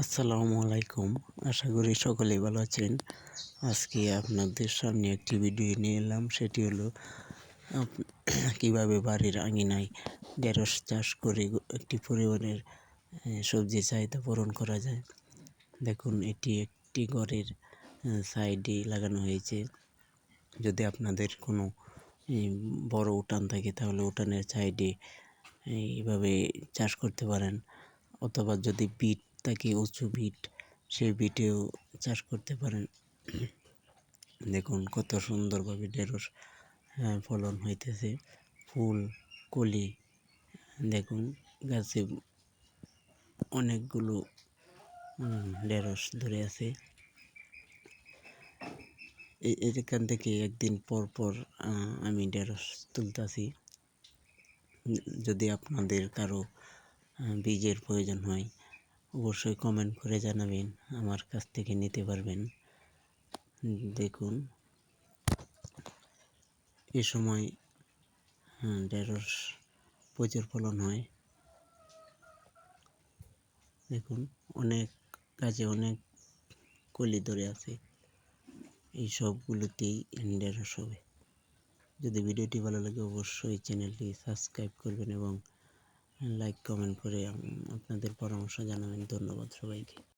আসসালামু আলাইকুম। আশা করি সকলেই ভালো আছেন। আজকে আপনাদের সামনে একটি ভিডিও নিয়ে এলাম। সেটি হলো কীভাবে বাড়ির আঙিনায় ঢেঁড়স চাষ করে একটি পরিবারের সবজি চাহিদা পূরণ করা যায়। দেখুন, এটি একটি ঘরের সাইডে লাগানো হয়েছে। যদি আপনাদের কোনো বড় উঠান থাকে, তাহলে উঠানের সাইডে এইভাবে চাষ করতে পারেন। অথবা যদি বিট থাকে উঁচু বিট সেই বিটেও চাষ করতে পারেন। দেখুন কত সুন্দরভাবে ঢেঁড়স ফলন হইতেছে। ফুল, কলি, দেখুন গাছে অনেকগুলো ঢেঁড়স ধরে আছে। এখান থেকে একদিন পর পর আমি ঢেঁড়স তুলতাছি। যদি আপনাদের কারও বীজের প্রয়োজন হয় অবশ্যই কমেন্ট করে জানাবেন আমার কাছ থেকে নিতে পারবেন। দেখুন এ সময় আহ, ঢেঁড়স প্রচুর ফলন হয়। দেখুন অনেক গাছে অনেক কলি ধরে আছে। এই সবগুলোতেই ঢেঁড়স হবে। যদি ভিডিওটি ভালো লাগে অবশ্যই চ্যানেলটি সাবস্ক্রাইব করবেন এবং লাইক কমেন্ট করে আপনাদের পরামর্শ জানাবেন। ধন্যবাদ সবাইকে।